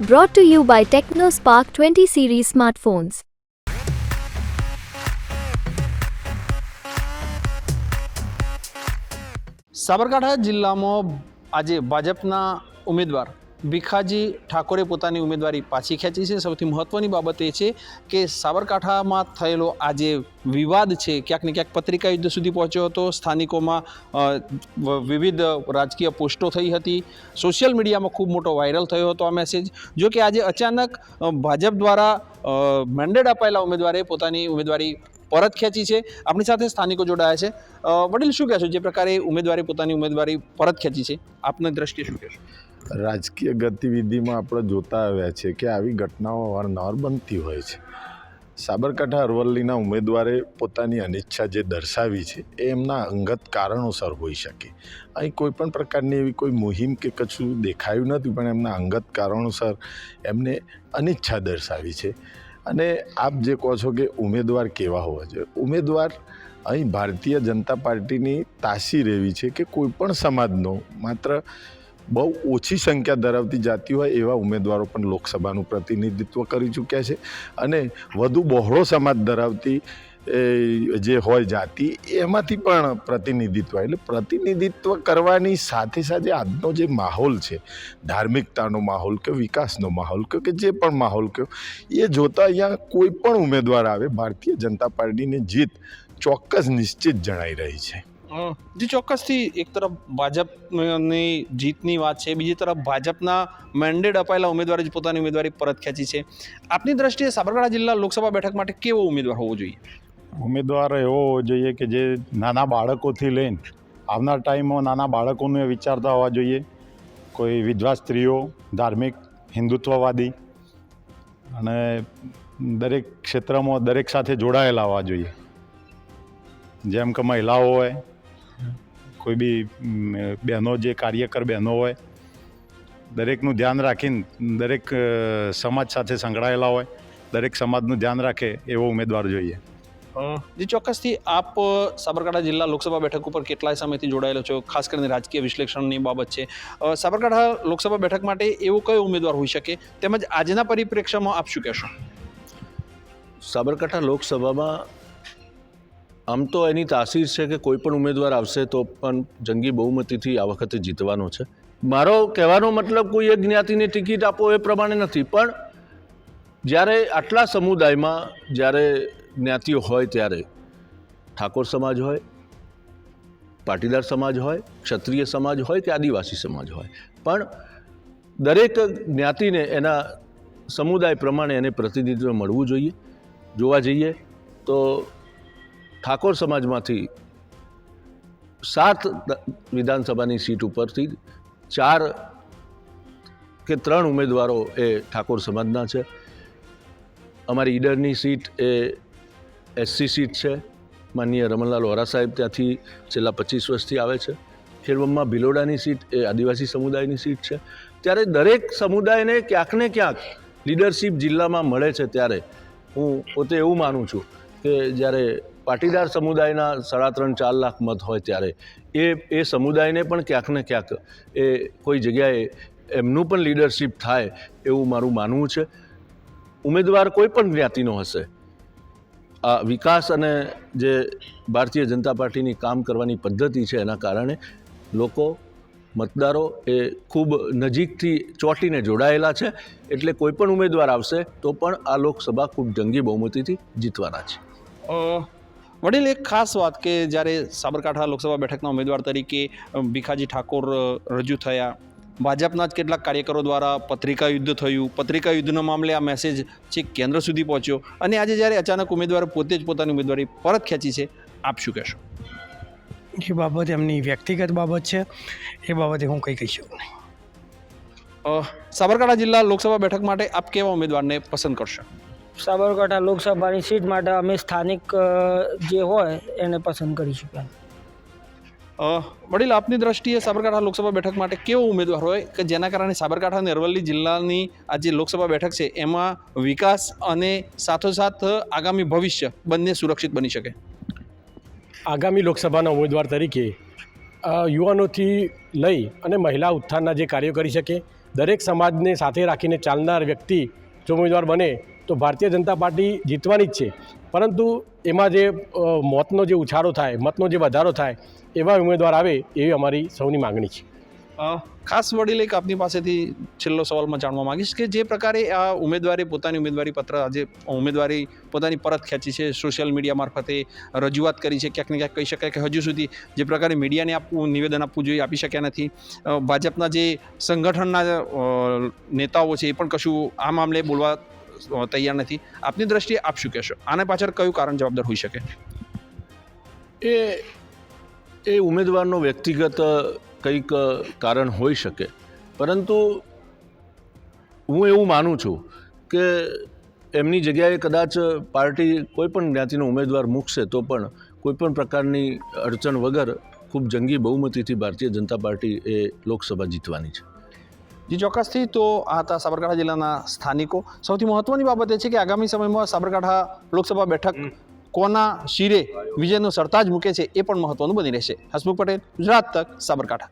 Brought to you by TechnoSpark 20 series smartphones. Sabarkantha જિલ્લામાં આજે ભાજપના ઉમેદવાર ભીખાજી ઠાકોરે પોતાની ઉમેદવારી પાછી ખેંચી છે. સૌથી મહત્ત્વની બાબત એ છે કે સાબરકાંઠામાં થયેલો આ જે વિવાદ છે, ક્યાંક ને ક્યાંક પત્રિકા યુદ્ધ સુધી પહોંચ્યો હતો. સ્થાનિકોમાં વિવિધ રાજકીય પોસ્ટો થઈ હતી. સોશિયલ મીડિયામાં ખૂબ મોટો વાયરલ થયો હતો આ મેસેજ. જો કે આજે અચાનક ભાજપ દ્વારા મેન્ડેટ અપાયેલા ઉમેદવારે પોતાની ઉમેદવારી પરત ખેંચી છે. આપણી સાથે સ્થાનિકો જોડાયા છે. વડીલ શું કહેશો? જે પ્રકારે ઉમેદવારે પોતાની ઉમેદવારી પરત ખેંચી છે. આપની દ્રષ્ટિએ શું કહેશો? રાજકીય ગતિવિધિમાં આપણે જોતા આવ્યા છે કે આવી ઘટનાઓ અવારનવાર બનતી હોય છે. સાબરકાંઠા અરવલ્લીના ઉમેદવારે પોતાની અનિચ્છા જે દર્શાવી છે, એ એમના અંગત કારણોસર હોઈ શકે. અહીં કોઈ પણ પ્રકારની એવી કોઈ મુહિમ કે કશું દેખાયું નથી, પણ એમના અંગત કારણોસર એમને અનિચ્છા દર્શાવી છે. અને આપ જે કહો છો કે ઉમેદવાર કેવા હોવા જોઈએ? ઉમેદવાર અહીં ભારતીય જનતા પાર્ટીની તાસીર એવી છે કે કોઈ પણ સમાજનો, માત્ર બહુ ઓછી સંખ્યા ધરાવતી જાતિ હોય એવા ઉમેદવારો પણ લોકસભાનું પ્રતિનિધિત્વ કરી ચૂક્યા છે. અને વધુ બહોળો સમાજ ધરાવતી જે હોય જાતિ, એમાંથી પણ પ્રતિનિધિત્વ એટલે પ્રતિનિધિત્વ કરવાની સાથે સાથે આજનો જે માહોલ છે, ધાર્મિકતાનો માહોલ કે વિકાસનો માહોલ કે કે જે પણ માહોલ કહો એ જોતાં અહીંયા કોઈ પણ ઉમેદવાર આવે, ભારતીય જનતા પાર્ટીની જીત ચોક્કસ નિશ્ચિત જણાઈ રહી છે. જે ચોક્કસથી એક તરફ ભાજપની જીતની વાત છે, બીજી તરફ ભાજપના મેન્ડેટ અપાયેલા ઉમેદવારે જ પોતાની ઉમેદવારી પરત ખેંચી છે. આપની દ્રષ્ટિએ સાબરકાંઠા જિલ્લા લોકસભા બેઠક માટે કેવો ઉમેદવાર હોવો જોઈએ? ઉમેદવાર એવો હોવો જોઈએ કે જે નાના બાળકોથી લઈને આવનાર ટાઈમમાં નાના બાળકોને વિચારતા હોવા જોઈએ. કોઈ વિધવા સ્ત્રીઓ, ધાર્મિક, હિન્દુત્વવાદી અને દરેક ક્ષેત્રમાં દરેક સાથે જોડાયેલા હોવા જોઈએ. જેમ કે મહિલાઓ હોય કોઈ બી બહેનો જે કાર્યકર બહેનો હોય દરેકનું ધ્યાન રાખીને દરેક સમાજ સાથે સંકળાયેલા હોય દરેક સમાજનું ધ્યાન રાખે એવો ઉમેદવાર જોઈએ. જે ચોક્કસથી આપ સાબરકાંઠા જિલ્લા લોકસભા બેઠક ઉપર કેટલાય સમયથી જોડાયેલો છો ખાસ કરીને રાજકીય વિશ્લેષણની બાબત છે. સાબરકાંઠા લોકસભા બેઠક માટે એવો કયો ઉમેદવાર હોઈ શકે? તેમજ આજના પરિપ્રેક્ષ્યમાં આપ શું કહેશો? સાબરકાંઠા લોકસભામાં આમ તો એની તાસીર છે કે કોઈ પણ ઉમેદવાર આવશે તો પણ જંગી બહુમતીથી આ વખતે જીતવાનો છે. મારો કહેવાનો મતલબ કોઈ એક જ્ઞાતિની ટિકિટ આપો એ પ્રમાણે નથી, પણ જ્યારે આટલા સમુદાયમાં જ્યારે જ્ઞાતિઓ હોય ત્યારે ઠાકોર સમાજ હોય, પાટીદાર સમાજ હોય, ક્ષત્રિય સમાજ હોય કે આદિવાસી સમાજ હોય, પણ દરેક જ્ઞાતિને એના સમુદાય પ્રમાણે એને પ્રતિનિધિત્વ મળવું જોઈએ, જોવા જઈએ તો ઠાકોર સમાજમાંથી સાત વિધાનસભાની સીટ ઉપરથી ચાર કે ત્રણ ઉમેદવારો એ ઠાકોર સમાજના છે. અમારી ઈડરની સીટ એ એસસી સીટ છે. માનનીય રમણલાલ વોરા સાહેબ ત્યાંથી છેલ્લા પચીસ વર્ષથી આવે છે. ખેડબમમાં ભિલોડાની સીટ એ આદિવાસી સમુદાયની સીટ છે. ત્યારે દરેક સમુદાયને ક્યાંક ને ક્યાંક લીડરશીપ જિલ્લામાં મળે છે ત્યારે. હું પોતે એવું માનું છું કે જ્યારે પાટીદાર સમુદાયના સાડા ત્રણ, ચાર લાખ મત હોય ત્યારે, એ એ સમુદાયને પણ ક્યાંક ને ક્યાંક એ કોઈ જગ્યાએ એમનું પણ લીડરશીપ થાય એવું મારું માનવું છે. ઉમેદવાર કોઈ પણ જ્ઞાતિનો હશે, આ વિકાસ અને જે ભારતીય જનતા પાર્ટીની કામ કરવાની પદ્ધતિ છે એના કારણે લોકો, મતદારો એ ખૂબ નજીકથી ચોંટીને જોડાયેલા છે. એટલે કોઈ પણ ઉમેદવાર આવશે તો પણ આ લોકસભા ખૂબ જંગી બહુમતીથી જીતવાના છે. વડીલ એક ખાસ વાત કે જ્યારે સાબરકાંઠા લોકસભા બેઠકના ઉમેદવાર તરીકે ભીખાજી ઠાકોર રજૂ થયા ભાજપના જ કેટલાક કાર્યકરો દ્વારા પત્રિકા યુદ્ધ થયું પત્રિકા યુદ્ધના મામલે આ મેસેજ છેક કેન્દ્ર સુધી પહોંચ્યો અને આજે જ્યારે અચાનક ઉમેદવાર પોતે જ પોતાની ઉમેદવારી પરત ખેંચી છે આપ શું કહેશો? એ બાબત એમની વ્યક્તિગત બાબત છે એ બાબતે હું કંઈ કહી શકું નહીં. સાબરકાંઠા જિલ્લા લોકસભા બેઠક માટે આપ કેવા ઉમેદવારને પસંદ કરશો? સાબરકાંઠા લોકસભાની સીટ માટે અમે સ્થાનિક જે હોય એને પસંદ કરી શક્યા. વડીલ આપની દ્રષ્ટિએ સાબરકાંઠા લોકસભા બેઠક માટે કેવો ઉમેદવાર હોય કે જેના કારણે સાબરકાંઠા અને અરવલ્લી જિલ્લાની આ જે લોકસભા બેઠક છે એમાં વિકાસ અને સાથોસાથ આગામી ભવિષ્ય બંને સુરક્ષિત બની શકે? આગામી લોકસભાના ઉમેદવાર તરીકે યુવાનોથી લઈ અને મહિલા ઉત્થાનના જે કાર્યો કરી શકે દરેક સમાજને સાથે રાખીને ચાલનાર વ્યક્તિ જો ઉમેદવાર બને તો ભારતીય જનતા પાર્ટી જીતવાની જ છે. પરંતુ એમાં જે મોતનો જે ઉછાળો થાય, મતનો જે વધારો થાય, એવા ઉમેદવાર આવે એવી અમારી સૌની માગણી છે. ખાસ વડીલ એક આપની પાસેથી છેલ્લો સવાલમાં જાણવા માંગીશ કે જે પ્રકારે આ ઉમેદવારે પોતાની ઉમેદવારી પત્ર આજે ઉમેદવારી પોતાની પરત ખેંચી છે, સોશિયલ મીડિયા મારફતે રજૂઆત કરી છે, ક્યાંક ને ક્યાંક કહી શકાય કે હજુ સુધી જે પ્રકારે મીડિયાને આપવું, નિવેદન આપવું જોઈએ, આપી શક્યા નથી. ભાજપના જે સંગઠનના નેતાઓ છે એ પણ કશું આ મામલે બોલવા તૈયાર નથી. આપની દ્રષ્ટિએ આપ શું કહેશો? આના પાછળ કયું કારણ જવાબદાર હોઈ શકે? એ એ ઉમેદવારનો વ્યક્તિગત કંઈક કારણ હોઈ શકે. પરંતુ હું એવું માનું છું કે એમની જગ્યાએ કદાચ પાર્ટી કોઈપણ જ્ઞાતિનો ઉમેદવાર મૂકશે તો પણ કોઈપણ પ્રકારની અડચણ વગર ખૂબ જંગી બહુમતીથી ભારતીય જનતા પાર્ટી એ લોકસભા જીતવાની છે. જી ચોક્કસથી તો આ હતા સાબરકાંઠા જિલ્લાના સ્થાનિકો. સૌથી મહત્વની બાબત એ છે કે આગામી સમયમાં સાબરકાંઠા લોકસભા બેઠક કોના શિરે વિજયનો સરતાજ મૂકે છે એ પણ મહત્વનું બની રહેશે. હસમુખ પટેલ ગુજરાત તક સાબરકાંઠા.